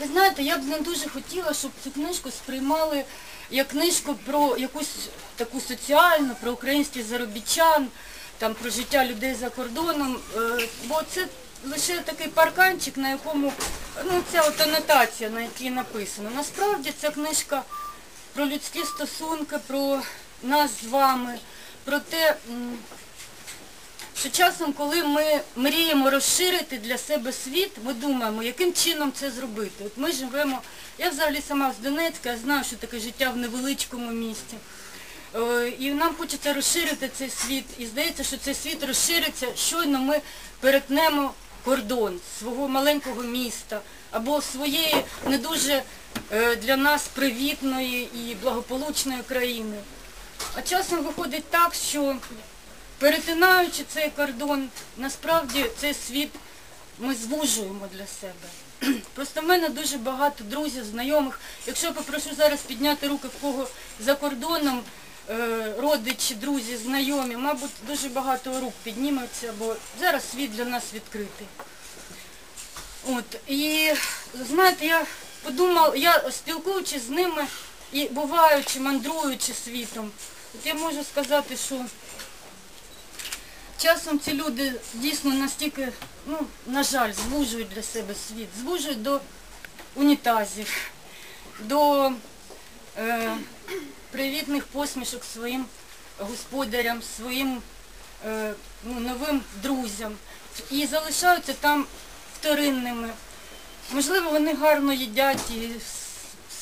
ви знаєте, я б не дуже хотіла, щоб цю книжку сприймали як книжку про якусь таку соціальну, про українських заробітчан, там про життя людей за кордоном. е, Бо це лише такий парканчик, на якому ну ця от анотація, на якій написано. Насправді ця книжка про людські стосунки, про нас з вами, про те. Що часом, коли ми мріємо розширити для себе світ, ми думаємо, яким чином це зробити. От ми живемо, я взагалі сама з Донецька, я знаю, що таке життя в невеличкому місті. Е, І нам хочеться розширити цей світ. І здається, що цей світ розшириться, щойно ми перетнемо кордон свого маленького міста або своєї не дуже е, для нас привітної і благополучної країни. А часом виходить так, що перетинаючи цей кордон, насправді цей світ ми звужуємо для себе. Просто в мене дуже багато друзів, знайомих. Якщо я попрошу зараз підняти руки в кого за кордоном, е, родичі, друзі, знайомі, мабуть, дуже багато рук підніметься, бо зараз світ для нас відкритий. От, і знаєте, я подумала, я спілкуючись з ними і буваючи, мандруючи світом, от я можу сказати, що часом ці люди дійсно настільки, ну, на жаль, звужують для себе світ, звужують до унітазів, до е, привітних посмішок своїм господарям, своїм е, ну, новим друзям і залишаються там вторинними. Можливо, вони гарно їдять і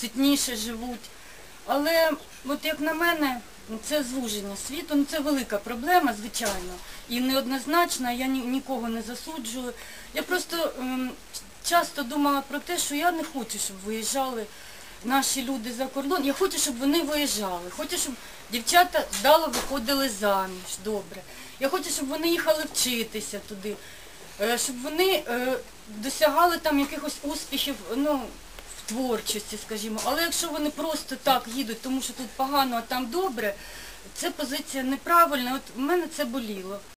ситніше живуть. Але от як на мене, це звуження світу, ну це велика проблема, звичайно, і неоднозначна, я ні- нікого не засуджую. Я просто ем, часто думала про те, що я не хочу, щоб виїжджали наші люди за кордон. Я хочу, щоб вони виїжджали. Хочу, щоб дівчата вдало виходили заміж, добре. Я хочу, щоб вони їхали вчитися туди, е, щоб вони е, досягали там якихось успіхів, ну, творчості, скажімо. Але якщо вони просто так їдуть, тому що тут погано, а там добре, це позиція неправильна. От в мене це боліло.